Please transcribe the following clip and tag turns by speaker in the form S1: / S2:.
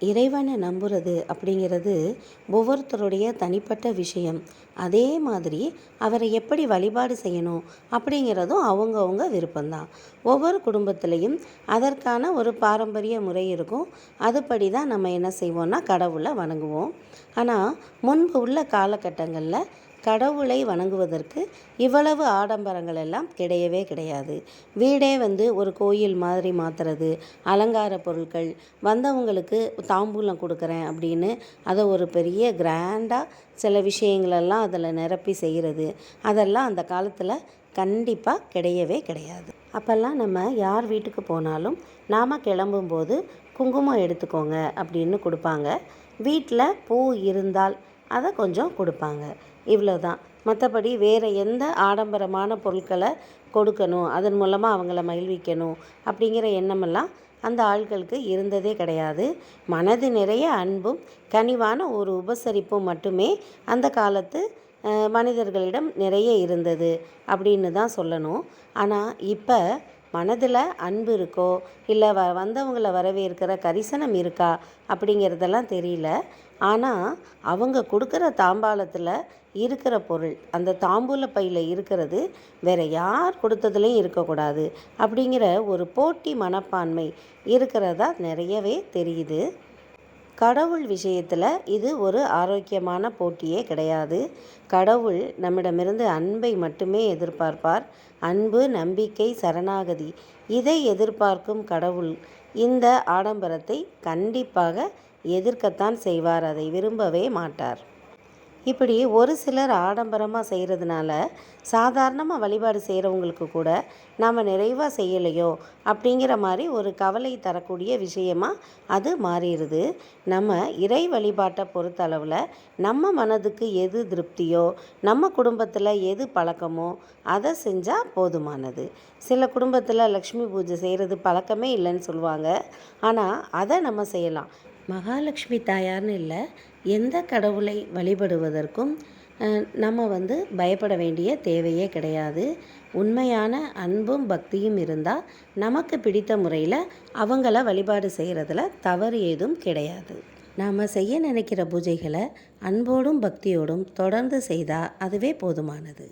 S1: இறைவனை நம்புறது அப்படிங்கிறது ஒவ்வொருத்தருடைய தனிப்பட்ட விஷயம். அதே மாதிரி அவரை எப்படி வழிபாடு செய்யணும் அப்படிங்கிறதும் அவங்கவுங்க விருப்பம்தான். ஒவ்வொரு குடும்பத்திலையும் அதற்கான ஒரு பாரம்பரிய முறை இருக்கும். அதுபடி தான் நம்ம என்ன செய்வோம்னா கடவுளை வணங்குவோம். ஆனால் முன்பு உள்ள காலகட்டங்களில் கடவுளை வணங்குவதற்கு இவ்வளவு ஆடம்பரங்கள் எல்லாம் கிடையவே கிடையாது. வீடே வந்து ஒரு கோயில் மாதிரி மாற்றுறது அலங்கார பொருட்கள் வந்தவங்களுக்கு தாம்பூலம் கொடுக்குறேன் அப்படின்னு அதை ஒரு பெரிய கிராண்டாக சில விஷயங்களெல்லாம் அதில் நிரப்பி செய்கிறது. அதெல்லாம் அந்த காலத்தில் கண்டிப்பாக கிடையவே கிடையாது. அப்போல்லாம் நம்ம யார் வீட்டுக்கு போனாலும் நாம் கிளம்பும்போது குங்குமம் எடுத்துக்கோங்க அப்படின்னு கொடுப்பாங்க. வீட்டில் பூ இருந்தால் அதை கொஞ்சம் கொடுப்பாங்க. இவ்வளோ தான் மற்றபடி வேறு எந்த ஆடம்பரமான பொருட்களை கொடுக்கணும் அதன் மூலமாக அவங்கள மகிழ்விக்கணும் அப்படிங்கிற எண்ணமெல்லாம் அந்த ஆட்களுக்கு இருந்ததே கிடையாது. மனது நிறைய அன்பும் கனிவான ஒரு உபசரிப்பும் மட்டுமே அந்த காலத்து மனிதர்களிடம் நிறைய இருந்தது அப்படின்னு தான் சொல்லணும். ஆனால் இப்போ மனதில் அன்பு இருக்கோ இல்லை வ வந்தவங்களை வரவேற்கிற கரிசனம் இருக்கா அப்படிங்கிறதெல்லாம் தெரியல. ஆனால் அவங்க கொடுக்குற தாம்பாளத்தில் இருக்கிற பொருள் அந்த தாம்பூல பையில் இருக்கிறது வேறு யார் கொடுத்ததுலேயும் இருக்கக்கூடாது அப்படிங்கிற ஒரு போட்டி மனப்பான்மை இருக்கிறதா நிறையவே தெரியுது. கடவுள் விஷயத்தில் இது ஒரு ஆரோக்கியமான போட்டியே கிடையாது. கடவுள் நம்மிடமிருந்து அன்பை மட்டுமே எதிர்பார்ப்பார். அன்பு நம்பிக்கை சரணாகதி இதை எதிர்பார்க்கும் கடவுள் இந்த ஆடம்பரத்தை கண்டிப்பாக எதிர்க்கத்தான் செய்வார். அதை விரும்பவே மாட்டார். இப்படி ஒரு சிலர் ஆடம்பரமாக செய்கிறதுனால சாதாரணமாக வழிபாடு செய்கிறவங்களுக்கு கூட நாம் நிறைவாக செய்யலையோ அப்படிங்கிற மாதிரி ஒரு கவலை தரக்கூடிய விஷயமாக அது மாறிடுது. நம்ம இறை வழிபாட்டை பொறுத்தளவில் நம்ம மனதுக்கு எது திருப்தியோ நம்ம குடும்பத்தில் எது பழக்கமோ அதை செஞ்சால் போதுமானது. சில குடும்பத்தில் லக்ஷ்மி பூஜை செய்கிறது பழக்கமே இல்லைன்னு சொல்லுவாங்க. ஆனால் அதை நம்ம செய்யலாம். மகாலட்சுமி தாயார்னு இல்லை எந்த கடவுளை வழிபடுவதற்கும் நம்ம வந்து பயப்பட வேண்டிய தேவையே கிடையாது. உண்மையான அன்பும் பக்தியும் இருந்தால் நமக்கு பிடித்த முறையில் அவங்கள வழிபாடு செய்கிறதுல தவறு ஏதும் கிடையாது. நாம் செய்ய நினைக்கிற பூஜைகளை அன்போடும் பக்தியோடும் தொடர்ந்து செய்தால் அதுவே போதுமானது.